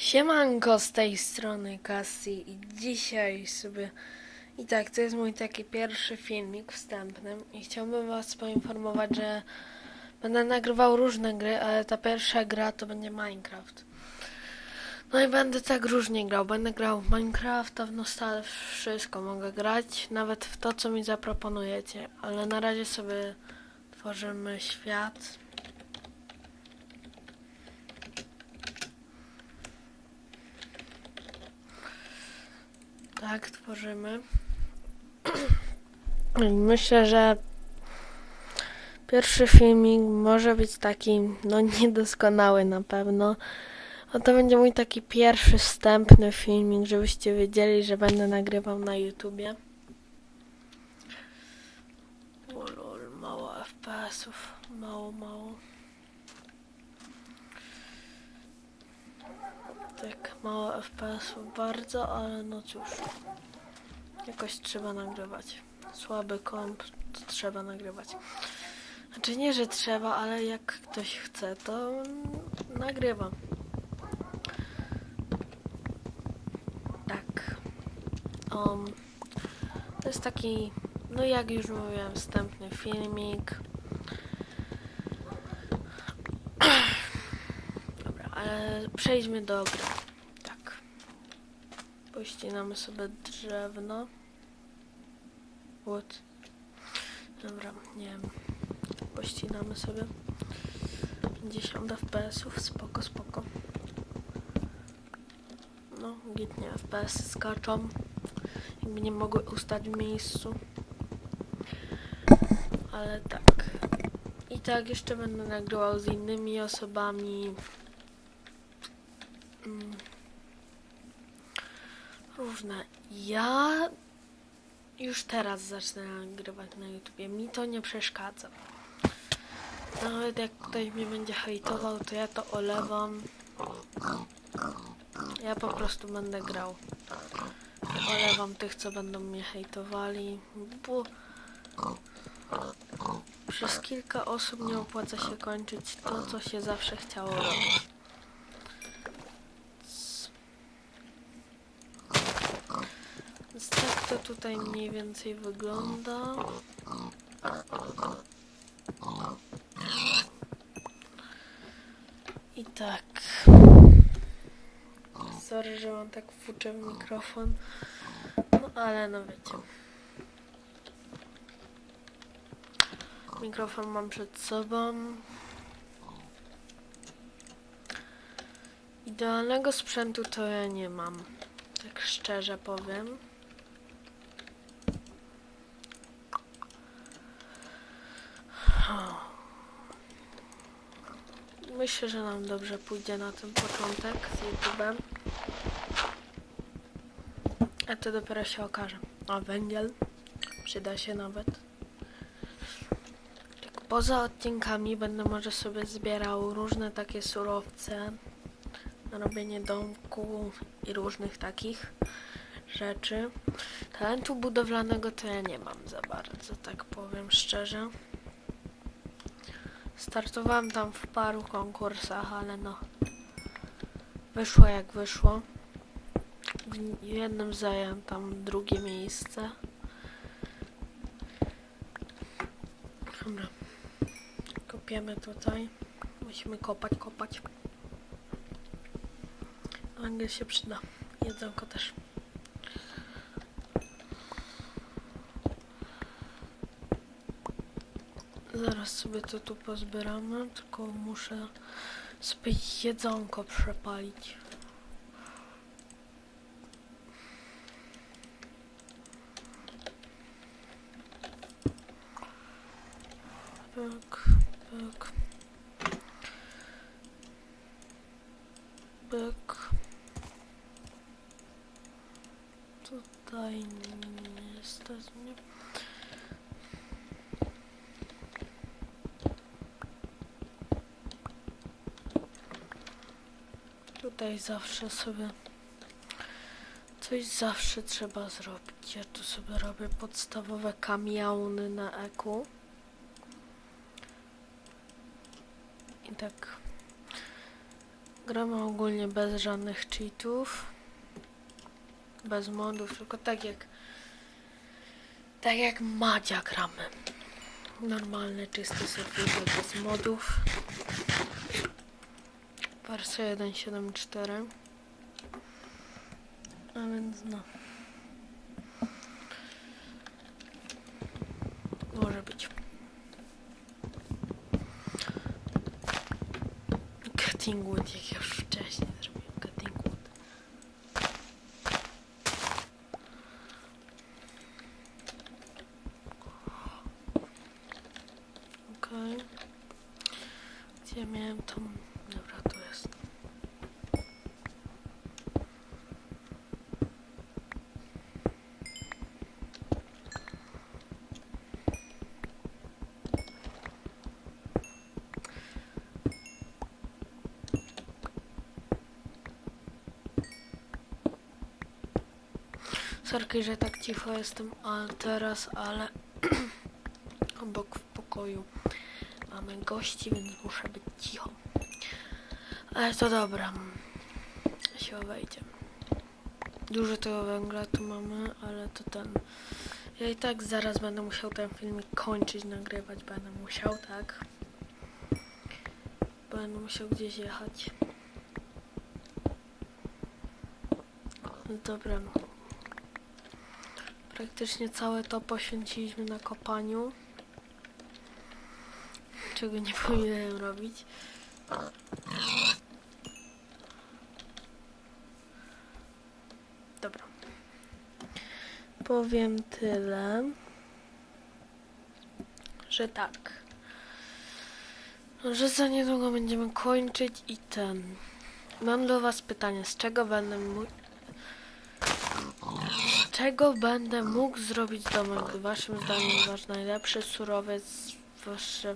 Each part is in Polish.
Siemanko z tej strony Cassie i dzisiaj sobie i tak to jest mój taki pierwszy filmik wstępny i chciałbym was poinformować, że będę nagrywał różne gry, ale ta pierwsza gra to będzie Minecraft. No i będę tak różnie grał. Będę grał w Minecrafta, w Nostal, wszystko mogę grać, nawet w to co mi zaproponujecie, ale na razie sobie tworzymy świat. Tak, tworzymy. Myślę, że pierwszy filmik może być taki, no niedoskonały na pewno. A to będzie mój taki pierwszy wstępny filmik, żebyście wiedzieli, że będę nagrywał na YouTubie. O lol, mało FPS-ów. Mało, mało. Tak, mało FPS-ów bardzo, ale no cóż. Jakoś trzeba nagrywać. Słaby komp, to trzeba nagrywać. Znaczy nie, że trzeba, ale jak ktoś chce, to nagrywam. Tak. Um, to jest taki, no jak już mówiłem, wstępny filmik. Dobra, ale przejdźmy do gry. Tak. Pościnamy sobie drewno. What? Dobra, nie wiem. Pościnamy sobie. 50 FPS-ów, spoko, spoko. No, git nie, FPS skaczą. Jakby nie mogły ustać w miejscu. Ale tak. I tak jeszcze będę nagrywał z innymi osobami. Mm. Różne. Ja już teraz zacznę nagrywać na YouTubie. Mi to nie przeszkadza. Nawet jak ktoś mnie będzie hejtował, to ja to olewam. Ja po prostu będę grał. Olewam tych, co będą mnie hejtowali, bo przez kilka osób nie opłaca się kończyć to, co się zawsze chciało robić. Więc tak to tutaj mniej więcej wygląda. I tak. Sorry, że mam tak fuczę w mikrofon. No ale no wiecie. Mikrofon mam przed sobą. Idealnego sprzętu to ja nie mam. Tak szczerze powiem. Myślę, że nam dobrze pójdzie na ten początek z YouTube'em. A to dopiero się okaże. A węgiel przyda się nawet. Tak poza odcinkami będę może sobie zbierał różne takie surowce na robienie domku i różnych takich rzeczy. Talentu budowlanego to ja nie mam za bardzo, tak powiem szczerze. Startowałam tam w paru konkursach, ale no. Wyszło jak wyszło. W jednym zająłem tam drugie miejsce. Dobra. Kopiemy tutaj. Musimy kopać, kopać. Węgiel się przyda. Jedzonko też. Zaraz sobie to tu pozbieramy, tylko muszę sobie jedzonko przepalić. Pyk, pyk. Pyk. Tutaj nie. Tutaj zawsze sobie coś zawsze trzeba zrobić. Ja tu sobie robię podstawowe kamiony na eku. I tak Gramy ogólnie bez żadnych cheatów. Bez modów, tylko tak jak tak jak Madzia gramy. Normalny, czysty serwer bez modów. Wersja 1.7.4 A więc no. Może być. Cutting wood, jak już wcześniej zrobiłem cutting wood. Okej. Gdzie miałem tą... Dobra, tu jest. Sorki, że tak cicho jestem a teraz, ale obok w pokoju mamy gości, więc muszę być cicho. Ale to dobra. Się wejdzie. Dużo tego węgla tu mamy, ale to ten... Ja i tak zaraz będę musiał ten filmik kończyć, nagrywać będę musiał, tak? Będę musiał gdzieś jechać. No Dobra. Praktycznie całe to poświęciliśmy na kopaniu. Czego nie powinienem robić. Dobra. Powiem tyle, że tak. Że za niedługo będziemy kończyć i ten. Mam do Was pytanie, z czego będę mógł. Z czego będę mógł zrobić domek? Waszym zdaniem wasz najlepszy surowiec, wasze,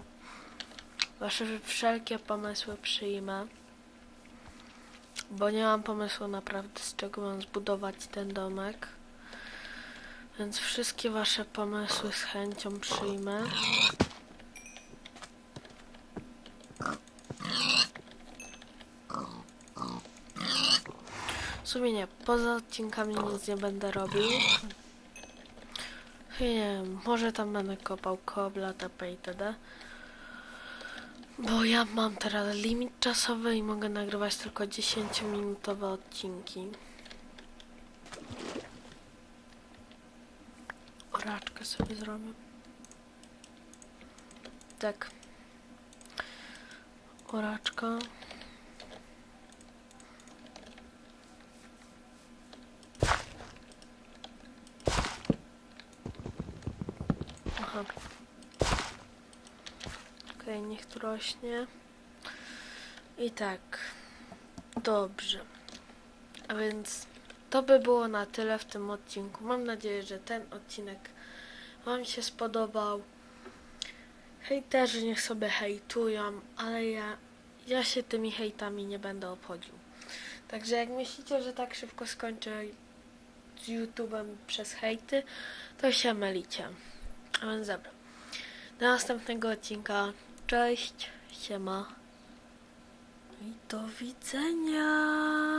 wasze wszelkie pomysły przyjmę. Bo nie mam pomysłu naprawdę z czego mam zbudować ten domek. Więc wszystkie wasze pomysły z chęcią przyjmę. Sumie nie, poza odcinkami nic nie będę robił. Nie wiem, może tam będę kopał kobla, TP itd. Bo ja mam teraz limit czasowy i mogę nagrywać tylko 10-minutowe odcinki. Oraczkę sobie zrobię. Tak. Oraczka. Aha. Okej, niech tu rośnie. I tak. Dobrze. A więc to by było na tyle w tym odcinku. Mam nadzieję, że ten odcinek Wam się spodobał. Hejterzy niech sobie hejtują, ale ja, ja się tymi hejtami nie będę obchodził. Także jak myślicie, że tak szybko skończę z YouTube'em przez hejty, to się mylicie. A więc dobra. Do następnego odcinka. Cześć, siema. I do widzenia.